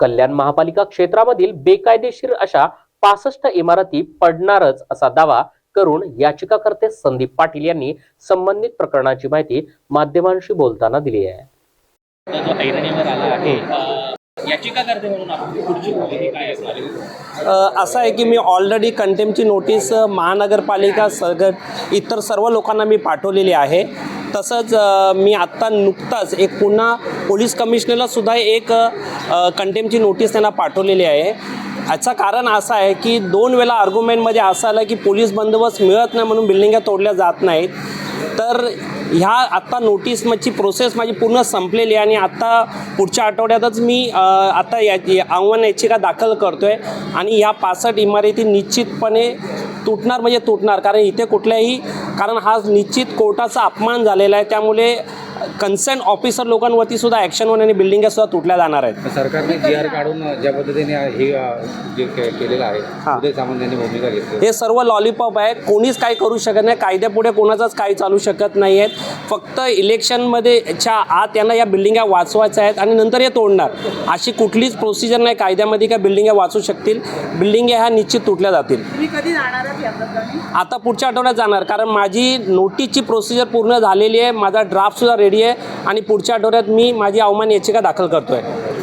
कल्याण महापालिका क्षेत्रामधील बेकायदेशीर अशा पासष्ट इमारती पडणारच असा दावा करून याचिकाकर्ते संदीप पाटील यांनी संबंधित प्रकरणाची माहिती माध्यमांशी बोलताना दिली आहे. असं आहे की मी ऑलरेडी कंटेमची नोटीस महानगरपालिका सगळं इतर सर्व लोकांना मी पाठवलेली आहे. तसंच मी आत्ता नुकताच एक पुन्हा पोलीस कमिशनरला सुद्धा एक कंटेमची नोटीस त्यांना पाठवलेली आहे. याचं कारण असं आहे की दोन वेळा आर्ग्युमेंटमध्ये असं आलं की पोलीस बंदोबस्त मिळत नाही म्हणून बिल्डिंगा तोडल्या जात नाहीत. तर ह्या आत्ता नोटीसची प्रोसेस माझी पूर्ण संपलेली आहे आणि आत्ता पुढच्या आठवड्यातच मी आत्ता या या आव्हान याचिका दाखल करतो आहे आणि या पासष्ट इमारती निश्चितपणे तुटणार म्हणजे तुटणार. कारण इथे कुठल्याही कारण हा निश्चित कोर्टाचा अपमान झालेला आहे. त्यामुळे कन्सर्न ऑफिसर लोकांवरती सुद्धा ॲक्शन होऊन आणि बिल्डिंगा सुद्धा तुटल्या जाणार आहेत. सरकारने जी आर काढून ज्या पद्धतीने हे अ, जे के- केलेलं आहे हां. उदय सामंत यांनी भूमिका घेतली. हे सर्व लॉलीपॉप आहे कोणीच काही करू शकत नाही. कायद्यापुढे कोणाचाच काही चालू शकत नाही आहेत फक्त इलेक्शनमध्ये च्या आत यांना या बिल्डिंगा वाचवायच्या आहेत आणि नंतर हे तोडणार. अशी कुठलीच प्रोसिजर नाही. कायद्यामध्ये का बिल्डिंगा वाचू शकतील. बिल्डिंगा ह्या निश्चित तुटल्या जातील. तुम्ही कधी जाणार आहात या प्रकरणी? आता पुढच्या आठवड्यात जाणार. कारण माझी नोटीसची प्रोसिजर पूर्ण झालेली आहे. माझा ड्राफ्टसुद्धा रेडी आहे आणि पुढच्या आठवड्यात मी माझी अवमान याचिका दाखल करतो आहे